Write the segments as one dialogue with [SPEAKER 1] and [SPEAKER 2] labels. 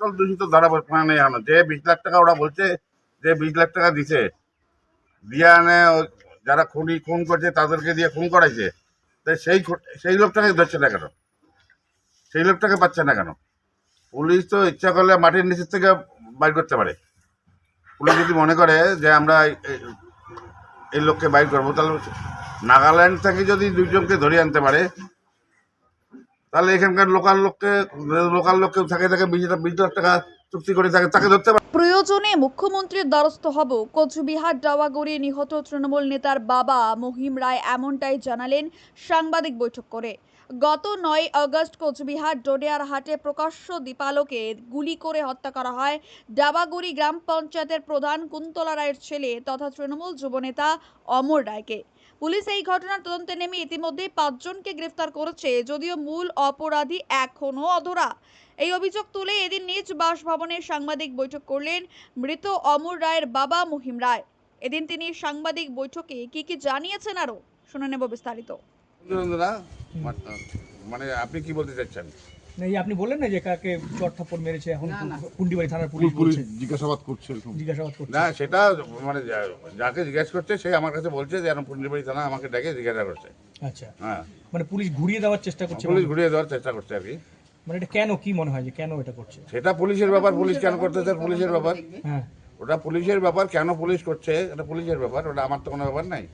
[SPEAKER 1] আসল দূষিত মানে এখনও। যে বিশ লাখ টাকা ওরা বলছে যে বিশ লাখ টাকা দিছে, দিয়ে আনে যারা খুনি, খুন করছে তাদেরকে দিয়ে খুন করাইছে। তো সেই সেই লোকটাকে ধরছে না কেন? সেই লোকটাকে পাচ্ছে না কেন? পুলিশ তো ইচ্ছা করলে মাটির নিচের থেকে বাইর করতে পারে। পুলিশ যদি মনে করে যে আমরা এই লোককে বাইর করব, তাহলে নাগাল্যান্ড থেকে যদি দুইজনকে ধরে আনতে পারে তাহলে এখানকার লোকাল লোককে লোকাল লোক কেউ থাকে বিশ লাখ টাকা চুক্তি করে থাকে তাকে ধরতে পারে।
[SPEAKER 2] প্রয়োজনে মুখ্যমন্ত্রীর দ্বারস্থ হব। কোচবিহার ডাওয়াগড়ে নিহত তৃণমূল নেতার বাবা মহিম রায় এমনটাই জানালেন সাংবাদিক বৈঠক করে। গত নয় আগস্ট কোচবিহার ডোডিয়ার হাটে প্রকাশ্য দীপালোকে গুলি করে হত্যা করা হয়। ডাবাগুড়ি গ্রাম পঞ্চায়েতের প্রধান কুন্তলা রায়ের ছেলে তথা তৃণমূল যুবনেতা অমর রায়কে। পুলিশ এই ঘটনার তদন্তে নেমে ইতিমধ্যে পাঁচজনকে গ্রেফতার করেছে, যদিও মূল অপরাধী এখনও অধরা। এই অভিযোগ তুলে এদিন নিজ বাসভবনে সাংবাদিক বৈঠক করলেন মৃত অমর রায়ের বাবা মহিম রায়। এদিন তিনি সাংবাদিক বৈঠকে কি কি জানিয়েছেন আরও শুনে নেব বিস্তারিত।
[SPEAKER 1] মানে আপনি কি বলতে চাচ্ছেন?
[SPEAKER 3] না আপনি বললেন না যে কাকে চট থাপ্পড় মেরেছে এখন কুন্ডিবাড়ি থানার পুলিশ
[SPEAKER 4] পুলিশ জিজ্ঞাসাবাদ করছে এরকম।
[SPEAKER 3] জিজ্ঞাসাবাদ করছে।
[SPEAKER 1] না সেটা মানে যাকে জিজ্ঞেস করছে সে আমার কাছে বলছে যে এরকম পুন্ডিবাড়ি থানা আমাকে ডেকে জিজ্ঞাসা করছে।
[SPEAKER 3] আচ্ছা।
[SPEAKER 1] হ্যাঁ।
[SPEAKER 3] মানে পুলিশ ঘুরিয়ে দেওয়ার চেষ্টা করছে
[SPEAKER 1] পুলিশ ঘুরিয়ে দেওয়ার চেষ্টা করছে আর কি।
[SPEAKER 3] মানে এটা কেন কি মনে হয় যে কেন এটা করছে?
[SPEAKER 1] সেটা পুলিশের ব্যাপার পুলিশ কেন করতেছে পুলিশের ব্যাপার।
[SPEAKER 3] হ্যাঁ।
[SPEAKER 1] ওটা পুলিশের ব্যাপার কেন পুলিশ করছে এটা পুলিশের ব্যাপার ওটা আমার তো কোনো ব্যাপার নাই।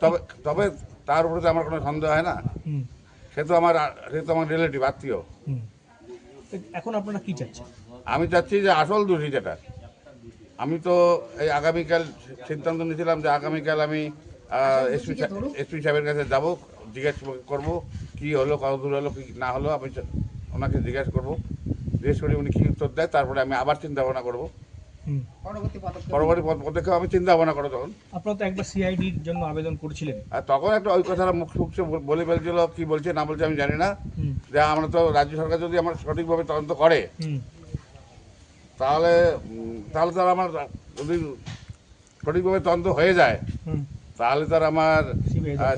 [SPEAKER 1] তবে তবে তার উপরে তো আমার কোনো সন্দেহ হয় না।
[SPEAKER 3] হুম।
[SPEAKER 1] সে তো আমার সে তো আমার রিলেটিভ আত্মীয়।
[SPEAKER 3] এখন আপনারা কি চাচ্ছেন?
[SPEAKER 1] আমি চাচ্ছি যে আসল দোষী যেটা। আমি তো এই আগামীকাল সিদ্ধান্ত নিয়েছিলাম যে আগামীকাল আমি এসপি এসপি সাহেবের কাছে যাব জিজ্ঞেস করব কি হলো কত দূর হলো কি না হলো আমি ওনাকে জিজ্ঞেস করব। জিজ্ঞেস করে উনি কী উত্তর দেয় তারপরে আমি আবার চিন্তা ভাবনা করব। পরবর্তী পদক্ষেপ আমি চিন্তা ভাবনা করব তখন।
[SPEAKER 3] আপনারা তো একবার সিআইডির জন্য আবেদন করেছিলেন।
[SPEAKER 1] আর তখন একটা ওই কথাটা মুখ মুখে বলে ফেলছিল কি বলছে না বলছে আমি জানি না। যে আমরা তো রাজ্য সরকার যদি আমার সঠিকভাবে তদন্ত করে তাহলে তাহলে তো আর আমার যদি সঠিকভাবে তদন্ত হয়ে যায় তাহলে তো আর আমার।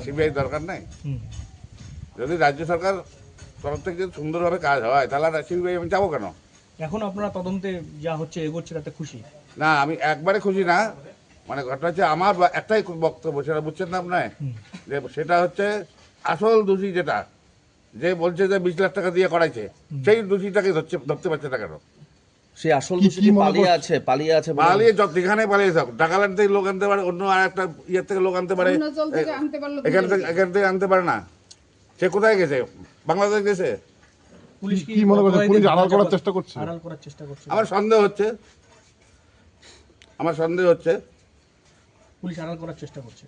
[SPEAKER 1] সিবিআই দরকার। নেই। যদি রাজ্য সরকার তরফ থেকে যদি সুন্দরভাবে কাজ হয় তাহলে আর সিবিআই আমি যাব কেন?
[SPEAKER 3] এখন আপনারা তদন্তে যা হচ্ছে এগোচ্ছে তাতে খুশি?
[SPEAKER 1] না আমি একবারে খুশি না। মানে ঘটনা হচ্ছে আমার একটাই বক্তব্য সেটা বুঝছেন না আপনার যে সেটা হচ্ছে আসল দোষী যেটা যে বলছে যে বিশ লাখ টাকা দিয়ে করাইছে সেই দোষীটাকে ধরছে ধরতে পারছে না কেন?
[SPEAKER 5] সে আসল দোষী পালিয়ে আছে পালিয়ে আছে
[SPEAKER 1] পালিয়ে যত যেখানে পালিয়ে ডাকাল্যান্ড থেকে লোক আনতে পারে অন্য আর একটা ইয়ের থেকে লোক আনতে পারে। এখান থেকে এখান থেকে আনতে পারে না। সে কোথায় গেছে? বাংলাদেশ গেছে?
[SPEAKER 3] পুলিশ
[SPEAKER 4] কি মনে করছে? পুলিশ আড়াল করার চেষ্টা করছে?
[SPEAKER 3] আড়াল করার চেষ্টা করছে।
[SPEAKER 1] আমার সন্দেহ হচ্ছে আমার সন্দেহ হচ্ছে।
[SPEAKER 3] পুলিশ আড়াল করার চেষ্টা করছে।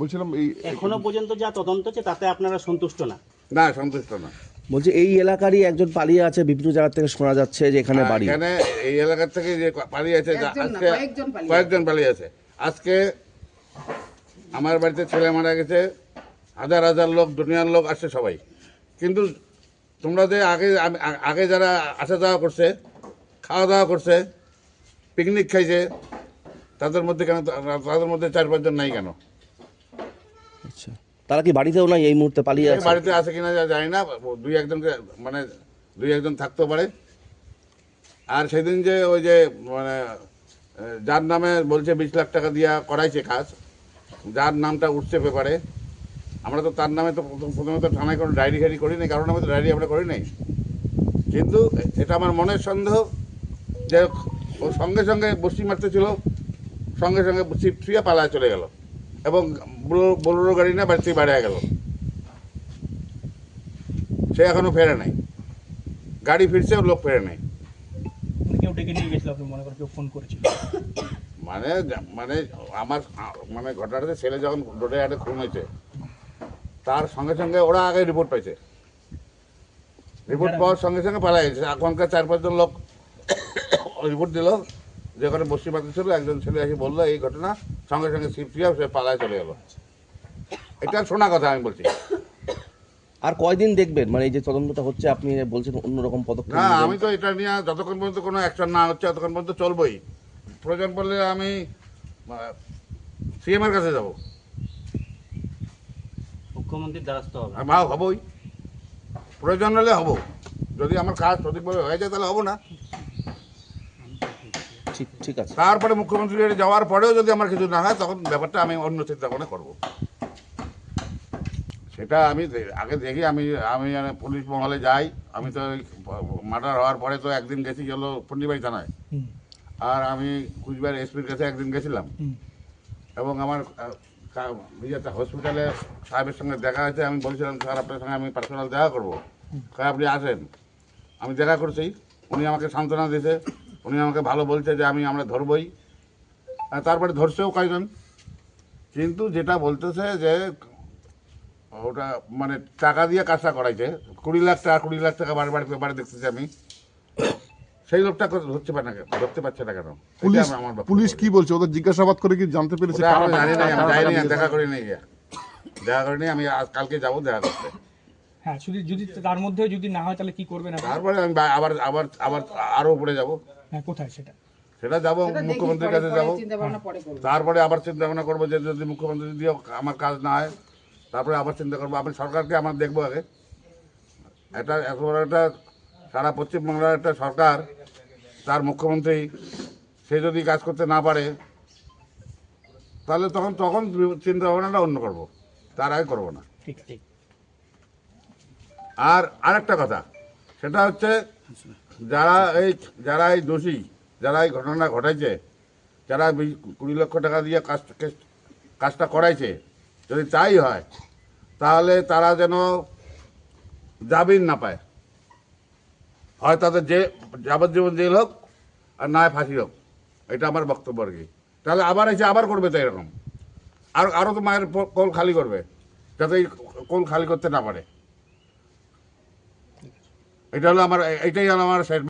[SPEAKER 4] বলছিলাম এই
[SPEAKER 6] এখনও পর্যন্ত যা তদন্ত হচ্ছে তাতে আপনারা সন্তুষ্ট না?
[SPEAKER 1] না সন্তুষ্ট না।
[SPEAKER 5] বলছে এই এলাকারই একজন পালিয়ে আছে বিভিন্ন জায়গা থেকে শোনা যাচ্ছে যে এখানে বাড়ি।
[SPEAKER 1] এখানে এই এলাকার থেকে যে পালিয়ে আছে আজকে
[SPEAKER 7] কয়েকজন পালিয়ে
[SPEAKER 1] কয়েকজন পালিয়ে আছে। আজকে আমার বাড়িতে ছেলে মারা গেছে হাজার হাজার লোক দুনিয়ার লোক আসছে সবাই। কিন্তু তোমরা যে আগে আগে যারা আসা যাওয়া করছে খাওয়া দাওয়া করছে পিকনিক খাইছে তাদের মধ্যে কেন তাদের মধ্যে চার পাঁচজন নাই কেন?
[SPEAKER 5] আচ্ছা। তারা কি বাড়িতেও নাই এই মুহূর্তে পালিয়ে আছে?
[SPEAKER 1] বাড়িতে আছে কিনা যা- জানি না দুই একজনকে মানে দুই একজন থাকতেও পারে। আর সেদিন যে ওই যে মানে যার নামে বলছে বিশ লাখ টাকা দিয়া করাইছে কাজ যার নামটা উঠছে পেপারে আমরা তো তার নামে তো প্রথম- প্রথমে তো থানায় কোনো ডায়েরি ফাইরি করি নাই কারণ নামে তো ডায়েরি আমরা করি নাই। কিন্তু এটা আমার মনের সন্দেহ যে ও সঙ্গে সঙ্গে বসি মারতে ছিল সঙ্গে সঙ্গে সিট ছুঁয়ে পালায় চলে গেল এবং বোলেরো- গাড়ি না বাড়ি থেকে বাইরে গেল। সে এখনও ফেরে নাই। গাড়ি ফিরছে লোক ফেরে নাই।
[SPEAKER 3] মানে মনে
[SPEAKER 1] মানে মানে আমার মানে ঘটনাটাতে ছেলে যখন রোডে হাটে খুন হয়েছে তার সঙ্গে সঙ্গে ওরা আগে রিপোর্ট পাইছে। রিপোর্ট পাওয়ার সঙ্গে সঙ্গে পালা গেছে। এখনকার চার পাঁচজন লোক রিপোর্ট দিল যে ওখানে বসি পাতি ছিল একজন ছেলে এসে বলল এই ঘটনা। সঙ্গে সঙ্গে সিপিয়া সে পালায় চলে গেল। এটা শোনা কথা আমি বলছি।
[SPEAKER 5] আর কয়দিন দেখবেন? মানে এই যে তদন্তটা হচ্ছে আপনি বলছেন অন্যরকম পদক্ষেপ
[SPEAKER 1] না আমি তো এটা নিয়ে যতক্ষণ পর্যন্ত কোনো অ্যাকশন না হচ্ছে ততক্ষণ পর্যন্ত চলবই। প্রয়োজন পড়লে আমি সিএম এর কাছে যাব।
[SPEAKER 6] মুখ্যমন্ত্রীর দ্বারস্থ হবে।
[SPEAKER 1] আমি হবই। প্রয়োজন হলে হব। যদি আমার কাজ সঠিকভাবে হয়ে যায় তাহলে হব না।
[SPEAKER 5] ঠিক ঠিক আছে।
[SPEAKER 1] তারপরে মুখ্যমন্ত্রী যাওয়ার পরেও যদি আমার কিছু না হয় তখন ব্যাপারটা আমি অন্য চিন্তা ভাবনা করব। সেটা আমি আগে দেখি আমি আমি মানে পুলিশ মহলে যাই। আমি তো মার্ডার হওয়ার পরে তো একদিন গেছি গেলো পন্ডিবাড়ি থানায়। আর আমি কুচবিহার এসপির কাছে একদিন গেছিলাম। এবং আমার ইয়েতে হসপিটালে সাহেবের সঙ্গে দেখা হয়েছে, আমি বলছিলাম, স্যার, আপনার সঙ্গে আমি পার্সোনাল দেখা করব। স্যার, আপনি আসেন। আমি দেখা করছি। উনি আমাকে সান্ত্বনা দিয়েছে। উনি আমাকে ভালো বলছে যে, আমি, আমরা ধরবই। তারপরে ধরছেও কয়েকজন। কিন্তু যেটা বলতেছে যে, ওটা মানে টাকা দিয়ে কাজটা করাইছে। কুড়ি লাখ টাকা, কুড়ি লাখ টাকা বারবার পেপারে দেখতেছি আমি। সেই লোকটা করে ধরতে পারে না ধরতে পারছে না কেন?
[SPEAKER 4] পুলিশ পুলিশ কি বলছে? ওদের জিজ্ঞাসাবাদ করে কি জানতে পেরেছে
[SPEAKER 1] আমি জানি না আমি যাইনি দেখা করি নেই দেখা করি নেই আমি আজ কালকে যাব দেখা করতে।
[SPEAKER 3] হ্যাঁ যদি যদি তার মধ্যে যদি না হয় তাহলে কি করবেন?
[SPEAKER 1] তারপরে আমি আবার আবার আবার আরও উপরে যাব।
[SPEAKER 3] হ্যাঁ কোথায় সেটা?
[SPEAKER 1] সেটা যাব মুখ্যমন্ত্রীর কাছে যাব। তারপরে আবার চিন্তা ভাবনা করব যে যদি মুখ্যমন্ত্রী দিয়েও আমার কাজ না হয় তারপরে আবার চিন্তা করব। আমি সরকারকে আমার দেখব আগে। এটা এত বড় একটা সারা পশ্চিমবাংলার একটা সরকার তার মুখ্যমন্ত্রী সে যদি কাজ করতে না পারে তাহলে তখন তখন চিন্তা ভাবনাটা অন্য করব। তার আগে করব না।
[SPEAKER 3] ঠিক ঠিক।
[SPEAKER 1] আর আরেকটা কথা সেটা হচ্ছে যারা এই যারা এই দোষী যারা এই ঘটনা ঘটাইছে যারা কুড়ি লক্ষ টাকা দিয়ে কাজ কাজটা করাইছে যদি তাই হয় তাহলে তারা যেন জামিন না পায়। হয় তাদের যে যাবজ্জীবন জেল হোক আর নয় ফাঁসি হোক। এটা আমার বক্তব্য আর কি। তাহলে আবার এসে আবার করবে তো এরকম। আর আরও তো মায়ের কোল খালি করবে, যাতে এই কোল খালি করতে না পারে। এটা হলো আমার এটাই হলো আমার